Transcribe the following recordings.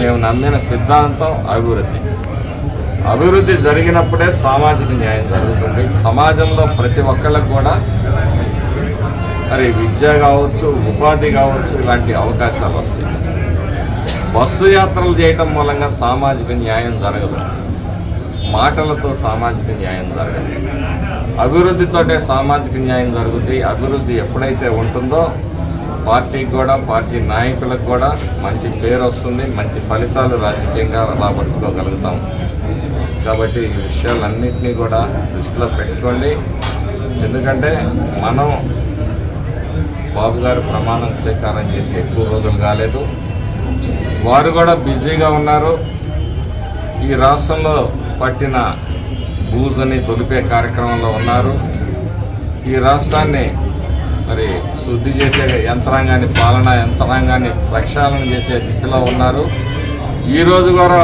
మేము నమ్మిన సిద్ధాంతం అభివృద్ధి. అభివృద్ధి జరిగినప్పుడే సామాజిక న్యాయం జరుగుతుంది. సమాజంలో ప్రతి ఒక్కళ్ళకు కూడా మరి విద్య కావచ్చు ఉపాధి కావచ్చు ఇలాంటి అవకాశాలు వస్తాయి. బస్సు యాత్రలు చేయటం మూలంగా సామాజిక న్యాయం జరగదు. మాటలతో సామాజిక న్యాయం జరగదు. అభివృద్ధితోటే సామాజిక న్యాయం జరుగుతుంది అభివృద్ధి ఎప్పుడైతే ఉంటుందో పార్టీకి కూడా పార్టీ నాయకులకు కూడా మంచి పేరు వస్తుంది మంచి ఫలితాలు రాజకీయంగా రాబట్టుకోగలుగుతాం. కాబట్టి ఈ విషయాలన్నింటినీ కూడా దృష్టిలో పెట్టుకోండి. ఎందుకంటే మనం బాబు గారు ప్రమాణం స్వీకారం చేసి ఎక్కువ రోజులు కాలేదు. వారు కూడా బిజీగా ఉన్నారు. ఈ రాష్ట్రంలో పట్టిన బూజుని తొలిపే కార్యక్రమంలో ఉన్నారు. ఈ రాష్ట్రాన్ని మరి శుద్ధి చేసే యంత్రాంగాన్ని పాలనా యంత్రాంగాన్ని ప్రక్షాళన చేసే దిశలో ఉన్నారు. ఈరోజు కూడా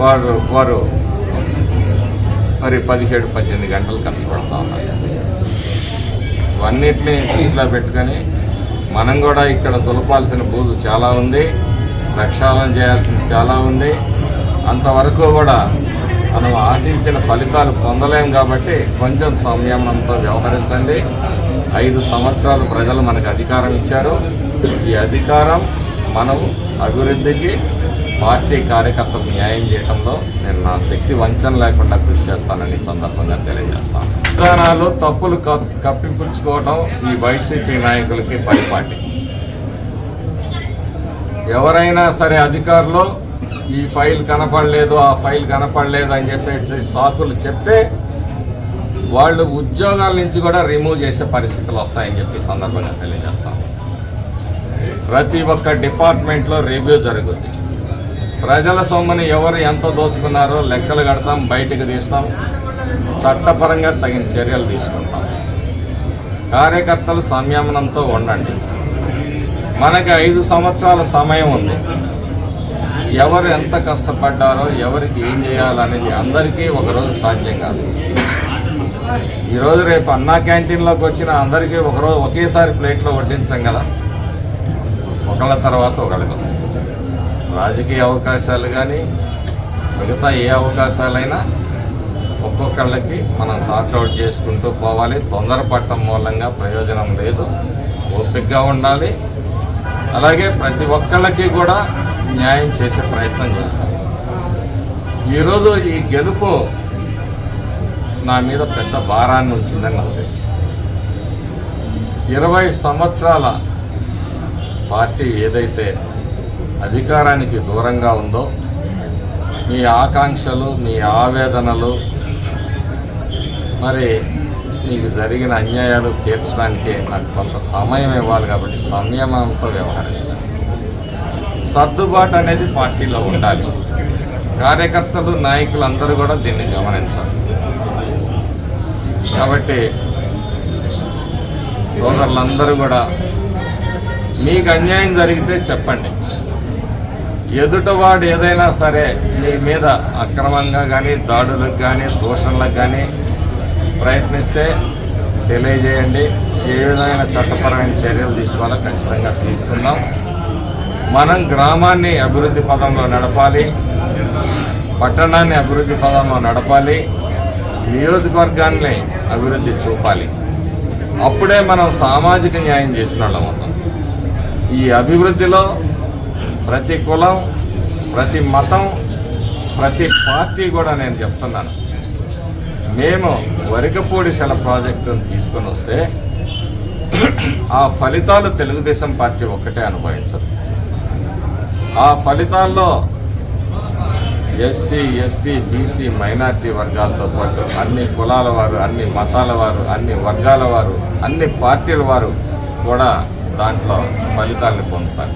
వారు వారు మరి పదిహేడు పద్దెనిమిది గంటలు కష్టపడతా ఉన్నారు. ఇవన్నిటినీ దృష్టిలో పెట్టుకొని మనం కూడా ఇక్కడ దులపాల్సిన బూజు చాలా ఉంది. ప్రక్షాళన చేయాల్సింది చాలా ఉంది. అంతవరకు కూడా మనం ఆశించిన ఫలితాలు పొందలేం కాబట్టి కొంచెం సంయమనంతో వ్యవహరించండి. ఐదు సంవత్సరాలు ప్రజలు మనకు అధికారం ఇచ్చారు. ఈ అధికారం మనం అభివృద్ధికి పార్టీ కార్యకర్తలకు న్యాయం చేయడంలో నేను నా శక్తి వంచన లేకుండా కృషి చేస్తానని ఈ సందర్భంగా తెలియజేస్తాను. విధానాలు తప్పులు కప్పిపుచ్చుకోవడం ఈ వైసీపీ నాయకులకి పరిపాటి. ఎవరైనా సరే అధికారులు ఈ ఫైల్ కనపడలేదు ఆ ఫైల్ కనపడలేదు అని చెప్పేసి సాకులు చెప్తే వాళ్ళు ఉద్యోగాల నుంచి కూడా రిమూవ్ చేసే పరిస్థితులు వస్తాయని చెప్పి సందర్భంగా తెలియజేస్తాం. ప్రతి ఒక్క డిపార్ట్మెంట్లో రివ్యూ జరుగుద్ది. ప్రజల సొమ్ముని ఎవరు ఎంత దోచుకున్నారో లెక్కలు కడతాం బయటకు తీస్తాం చట్టపరంగా తగిన చర్యలు తీసుకుంటాం. కార్యకర్తలు సంయమనంతో ఉండండి. మనకి ఐదు సంవత్సరాల సమయం ఉంది. ఎవరు ఎంత కష్టపడ్డారో ఎవరికి ఏం చేయాలనేది అందరికీ ఒకరోజు సాధ్యం కాదు. ఈరోజు రేపు అన్నా క్యాంటీన్లోకి వచ్చిన అందరికీ ఒకరోజు ఒకేసారి ప్లేట్లో వడ్డించాం కదా. ఒకళ్ళ తర్వాత ఒకళ్ళకి రాజకీయ అవకాశాలు కానీ మిగతా ఏ అవకాశాలైనా ఒక్కొక్కళ్ళకి మనం సార్ట్అవుట్ చేసుకుంటూ పోవాలి. తొందరపడటం మూలంగా ప్రయోజనం లేదు. ఓపికగా ఉండాలి. అలాగే ప్రతి ఒక్కళ్ళకి కూడా న్యాయం చేసే ప్రయత్నం చేస్తాం. ఈరోజు ఈ గెలుపు నా మీద పెద్ద భారాన్ని వచ్చిందని నాకు తెలుసు. ఇరవై సంవత్సరాల పార్టీ ఏదైతే అధికారానికి దూరంగా ఉందో మీ ఆకాంక్షలు మీ ఆవేదనలు మరి మీకు జరిగిన అన్యాయాలు తీర్చడానికే నాకు కొంత సమయం ఇవ్వాలి కాబట్టి సంయమనంతో వ్యవహరించాలి. సర్దుబాటు అనేది పార్టీలో ఉండాలి. కార్యకర్తలు నాయకులు అందరూ కూడా దీన్ని గమనించాలి. కాబట్టి సోదరులందరూ కూడా మీకు అన్యాయం జరిగితే చెప్పండి. ఎదుటవాడు ఏదైనా సరే మీ మీద అక్రమంగా కానీ దాడులకు కానీ దూషణలకు కానీ ప్రయత్నిస్తే తెలియజేయండి. ఏ విధమైన చట్టపరమైన చర్యలు తీసుకోవాలో ఖచ్చితంగా తీసుకుందాం. మనం గ్రామాన్ని అభివృద్ధి పదంలో నడపాలి. పట్టణాన్ని అభివృద్ధి పదంలో నడపాలి. నియోజకవర్గాన్ని అభివృద్ధి చూపాలి. అప్పుడే మనం సామాజిక న్యాయం చేసిన వాళ్ళం ఈ అభివృద్ధిలో ప్రతి కులం ప్రతి మతం ప్రతి పార్టీ కూడా నేను చెప్తున్నాను. మేము వరికపూడి సెల ప్రాజెక్టును తీసుకొని వస్తే ఆ ఫలితాలు తెలుగుదేశం పార్టీ ఒక్కటే అనుభవించదు. ఆ ఫలితాల్లో ఎస్సీ ఎస్టీ బీసీ మైనార్టీ వర్గాలతో పాటు అన్ని కులాల వారు అన్ని మతాల వారు అన్ని వర్గాల వారు అన్ని పార్టీల వారు కూడా దాంట్లో ఫలితాలను పొందుతారు.